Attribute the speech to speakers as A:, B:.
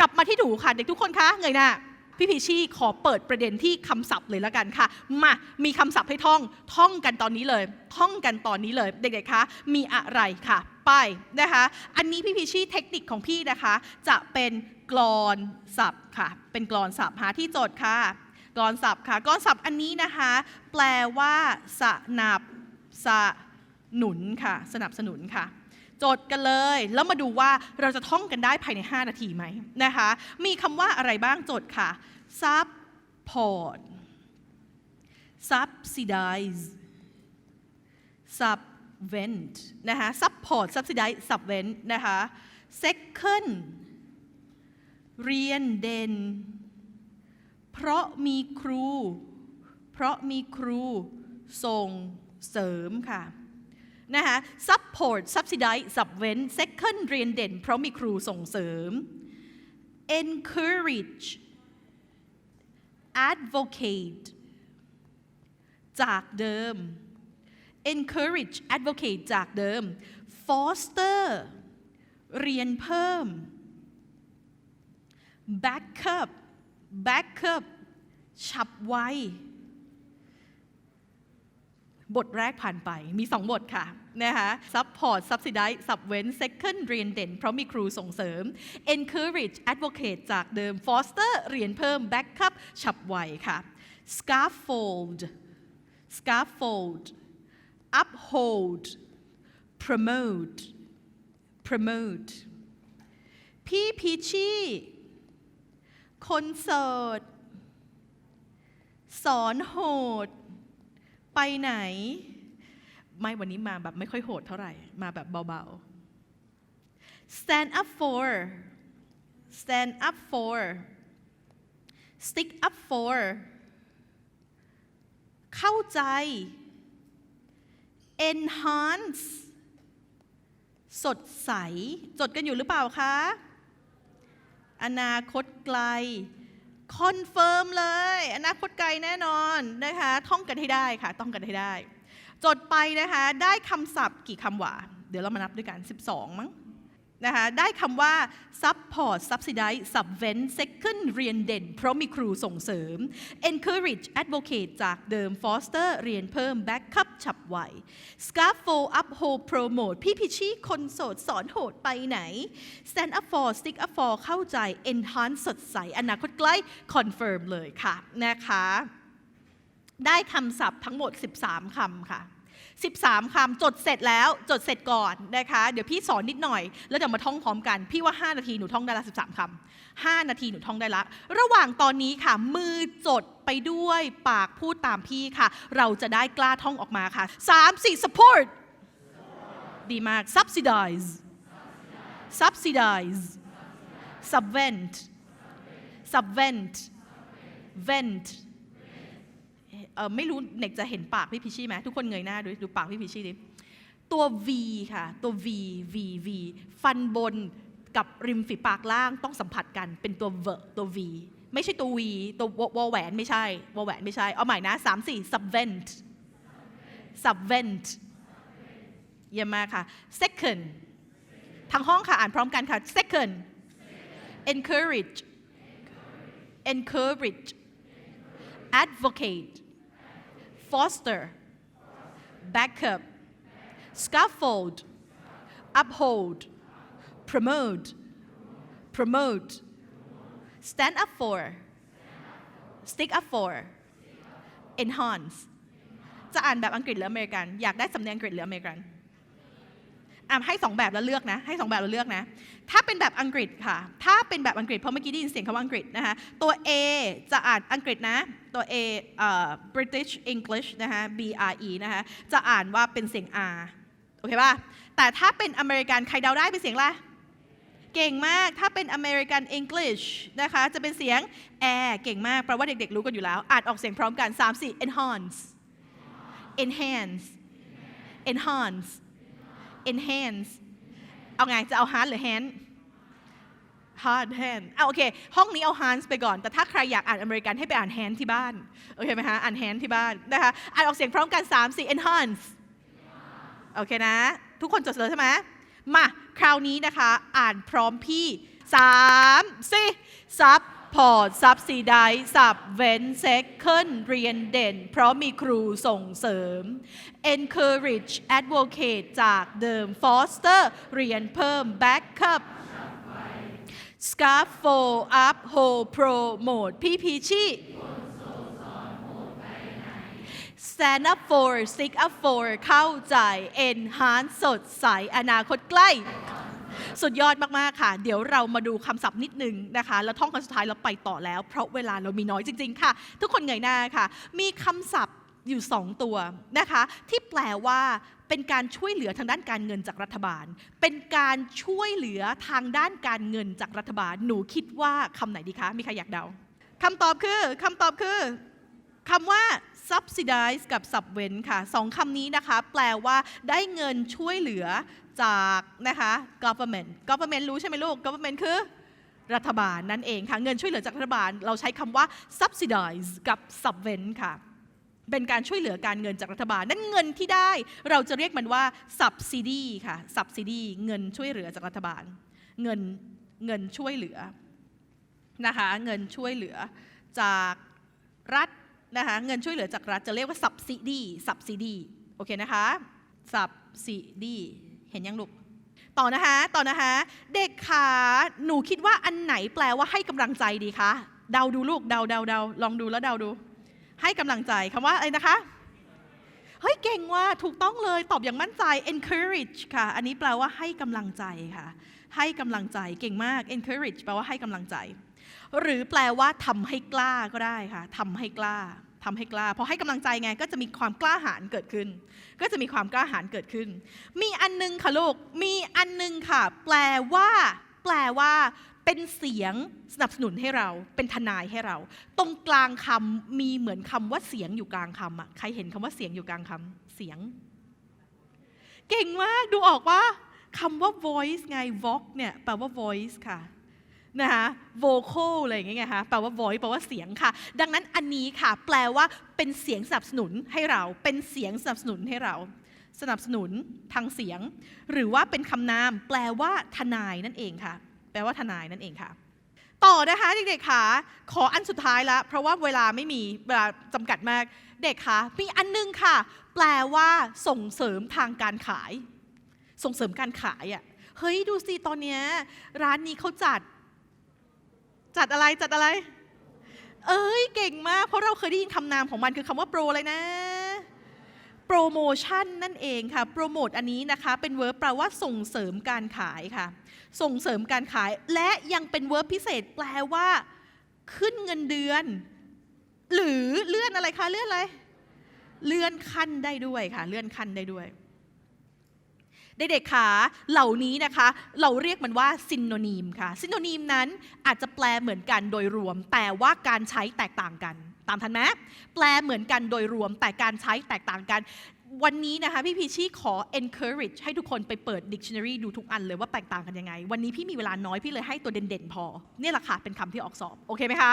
A: กลับมาที่หนูค่ะ เด็กทุกคนคะเงยหน้าพี่พีชี่ขอเปิดประเด็นที่คำศัพท์เลยแล้วกันค่ะ มามีคำศัพท์ให้ท่องท่องกันตอนนี้เลย ท่องกันตอนนี้เลย เด็กๆคะมีอะไรค่ะ ไปนะคะ อันนี้พี่พีชี่เทคนิคของพี่นะคะ จะเป็นกลอนศัพท์ค่ะ เป็นกลอนศัพท์หาที่โจทย์ค่ะกลอนศัพท์ค่ะกลอนศัพท์อันนี้นะคะ แปลว่า สนับสนุนค่ะ สนับสนุนค่ะ จทย์กันเลย แล้วมาดูว่าเราจะท่องกันได้ภายใน 5 นาทีไหมนะคะ มีคำว่าอะไรบ้างโจทย์ค่ะ support subsidize subvent นะคะ support subsidize subvent นะคะ second เรียนเด่น เพราะมีครู เพราะมีครูส่งเสริมค่ะ นะคะ support subsidize subvent second เรียนเด่น เพราะมีครูส่งเสริม encourage advocate จากเดิม encourage advocate จากเดิม foster เรียนเพิ่ม backup backup ฉับไว บทแรกผ่านไปมี 2 บทค่ะนะคะ support subsidize subvent second เรียนเด่น เพราะมีครูส่งเสริม encourage advocate จากเดิม foster เรียนเพิ่ม backup ฉับไวค่ะ scaffold scaffold uphold promote promote พี่พีชี่คนสดสอนโหด ไปไหน ไม่วันนี้มาแบบไม่ค่อยโหดเท่าไหร่ มาแบบเบาๆ stand up for stand up for stick up for เข้าใจ enhance สดใส จดกันอยู่หรือเปล่าคะ อนาคตไกล คอนเฟิร์มเลย อนาคตไกลแน่นอนนะคะท่องกันให้ได้ค่ะต้องกันให้ได้ จดไปนะคะ ได้คำศัพท์กี่คำหวาเดี๋ยวเรามานับด้วยกัน 12 มั้ง นะคะได้คำว่า support subsidize subvent second เรียนเด่น เพราะมีครูส่งเสริม encourage advocate จากเดิม foster เรียนเพิ่ม backup ฉับไว scaffold uphold promote พี่พิชี่คนโสดสอนโหดไปไหน stand up for stick up for เข้าใจ enhance สดใส อนาคตใกล้ confirm เลยค่ะนะคะ ได้คำศัพท์ทั้งหมด 13คำค่ะ 13คำจดเสร็จแล้วจดเสร็จก่อนนะคะ เดี๋ยวพี่สอนนิดหน่อย แล้วเดี๋ยวมาท่องพร้อมกัน พี่ว่า 5 นาทีหนูท่องได้ละ13คำ5นาทีหนูท่องได้ละ ระหว่างตอนนี้ค่ะ มือจดไปด้วยปากพูดตามพี่ค่ะ เราจะได้กล้าท่องออกมาค่ะ 3 4 support ดีมาก subsidize subsidize subvent subvent vent ไม่รู้เน็กจะเห็นปากพี่พิชชี่ไหมทุกคนเงยหน้าดูดูปากพี่พิชชี่ดิตัว V ค่ะ ตัว V V V ฟันบนกับริมฝีปากล่างต้องสัมผัสกันเป็นตัว V ตัว V ไม่ใช่ตัว V ตัวววอแหวนไม่ใช่วอแหวนไม่ใช่ เอาใหม่นะ3 4 subvent subvent เยี่ยมมากค่ะ second ทั้งห้องค่ะ อ่านพร้อมกันค่ะ second encourage encourage advocate foster backup scaffold uphold promote promote stand up for stick up for enhance จะอ่านแบบอังกฤษหรืออเมริกัน อยากได้สำเนียงอังกฤษหรืออเมริกัน อะให้สองแบบแล้วเลือกนะ ให้สองแบบแล้วเลือกนะ ถ้าเป็นแบบอังกฤษค่ะ ถ้าเป็นแบบอังกฤษ เพราะเมื่อกี้ได้ยินเสียงคำว่าอังกฤษนะคะ ตัว A จะอ่านอังกฤษนะ ตัว A เอ่อ British English นะคะ B R E นะคะ จะอ่านว่าเป็นเสียง R โอเคป่ะ แต่ถ้าเป็นอเมริกันใครเดาได้เป็นเสียงอะไรเก่งมาก ถ้าเป็น American English นะคะ จะเป็นเสียง air เก่งมาก แปลว่าเด็กๆ รู้กันอยู่แล้วอ่านออกเสียงพร้อมกัน 3 4 enhance enhance enhance enhance เอาไงจะเอา hard หรือ hand hard hand เอาโอเค ห้องนี้เอา hands ไปก่อน แต่ถ้าใครอยากอ่านอเมริกันให้ไปอ่าน hand ที่บ้าน โอเคไหมคะ อ่าน hand ที่บ้านนะคะ อ่านออกเสียงพร้อมกัน 3 4 enhance โอเคนะ ทุกคนจดเลยใช่ไหมมา คราวนี้นะคะ อ่านพร้อมพี่ 3 4 support subsidize สับเว้น second เรียนเด่น เพราะมีครูส่งเสริม encourage advocate จากเดิม foster เรียนเพิ่ม backup scaffold uphold promote พี่พีชี stand up for stick up for เข้าใจ enhance สดใสอนาคตใกล้ สุดยอดมากๆค่ะ เดี๋ยวเรามาดูคำศัพท์นิดนึงนะคะ แล้วท่องคำสุดท้ายเราไปต่อแล้ว เพราะเวลาเรามีน้อยจริง ๆ ค่ะ ทุกคนเงยหน้าค่ะ มีคำศัพท์อยู่ 2 ตัวนะคะ ที่แปลว่าเป็นการช่วยเหลือทางด้านการเงินจากรัฐบาล เป็นการช่วยเหลือทางด้านการเงินจากรัฐบาล หนูคิดว่าคำไหนดีคะ มีใครอยากเดาคำตอบคือคำตอบคือคำว่า subsidize กับ subvent ค่ะสองคำนี้นะคะ แปลว่าได้เงินช่วยเหลือจากนะคะ government government รู้ใช่ไหมลูก government คือรัฐบาลนั่นเองค่ะ เงินช่วยเหลือจากรัฐบาล เราใช้คำว่า subsidize กับ subvent ค่ะ เป็นการช่วยเหลือการเงินจากรัฐบาล นั่นเงินที่ได้ เราจะเรียกมันว่า subsidy ค่ะ subsidy เงินช่วยเหลือจากรัฐบาล เงินเงินช่วยเหลือนะคะ เงินช่วยเหลือจากรัฐ นะคะเงินช่วยเหลือจากรัฐจะเรียกว่า subsidy subsidy โอเคนะคะ subsidy เห็นยังลูกต่อนะคะต่อนะคะ เด็กขาหนูคิดว่าอันไหนแปลว่าให้กำลังใจดีคะเดาดูลูกเดาเดาเดาลองดูแล้วเดาดู ให้กำลังใจคำว่าอะไรนะคะเฮ้ยเก่งว่าถูกต้องเลยตอบอย่างมั่นใจ encourage ค่ะ อันนี้แปลว่าให้กำลังใจค่ะ ให้กำลังใจเก่งมาก encourage แปลว่าให้กำลังใจ หรือแปลว่าทำให้กล้าก็ได้ค่ะทำให้กล้าทำให้กล้าพอให้กำลังใจไงก็จะมีความกล้าหาญเกิดขึ้น ก็จะมีความกล้าหาญเกิดขึ้น มีอันนึงค่ะลูกมีอันนึงค่ะ แปลว่า แปลว่า เป็นเสียงสนับสนุนให้เรา เป็นทนายให้เรา ตรงกลางคำมีเหมือนคำว่าเสียงอยู่กลางคำอะใครเห็นคำว่าเสียงอยู่กลางคำเสียง เก่งมากดูออกว่าคำว่า voice ไง vox เนี่ยแปลว่า voice ค่ะ นะคะ vocal อะไรอย่างเงี้ยคะแปลว่า voice แปลว่าเสียงค่ะ ดังนั้นอันนี้ค่ะ แปลว่าเป็นเสียงสนับสนุนให้เรา เป็นเสียงสนับสนุนให้เรา สนับสนุนทางเสียง หรือว่าเป็นคำนาม แปลว่าทนายนั่นเองค่ะ แปลว่าทนายนั่นเองค่ะ ต่อนะคะเด็กๆค่ะขออันสุดท้ายละเพราะว่าเวลาไม่มีเวลาจำกัดมากเด็กคะมีอันนึงค่ะ แปลว่าส่งเสริมทางการขาย ส่งเสริมการขายอะ่ะเฮ้ยดูสิตอนเนี้ยร้านนี้เขาจัด จัดอะไรจัดอะไร เอ้ยเก่งมาก เพราะเราเคยได้ยินคำนามของมันคือคำว่าโปรอะไรนะโปรโมชั่นนั่นเองค่ะ โปรโมทอันนี้นะคะ เป็นเวิร์บแปลว่าส่งเสริมการขายค่ะ ส่งเสริมการขาย และยังเป็นเวิร์บพิเศษแปลว่า ขึ้นเงินเดือน หรือเลื่อนอะไรคะเลื่อนอะไร เลื่อนขั้นได้ด้วยค่ะ เลื่อนขั้นได้ด้วย เด็กๆค่ะเหล่านี้นะคะ เราเรียกมันว่าซินโนนีมค่ะซินโนนีมนั้นอาจจะแปลเหมือนกันโดยรวม แต่ว่าการใช้แตกต่างกัน ตามทันไหมแปลเหมือนกันโดยรวม แต่การใช้แตกต่างกันวันนี้นะคะพี่พีชี่ขอ encourage ให้ทุกคนไปเปิด dictionary ดูทุกอันเลยว่าแตกต่างกันยังไง วันนี้พี่มีเวลาน้อยพี่เลยให้ตัวเด่นๆพอ เนี่ยแหละค่ะเป็นคำที่ออกสอบ โอเคไหมคะ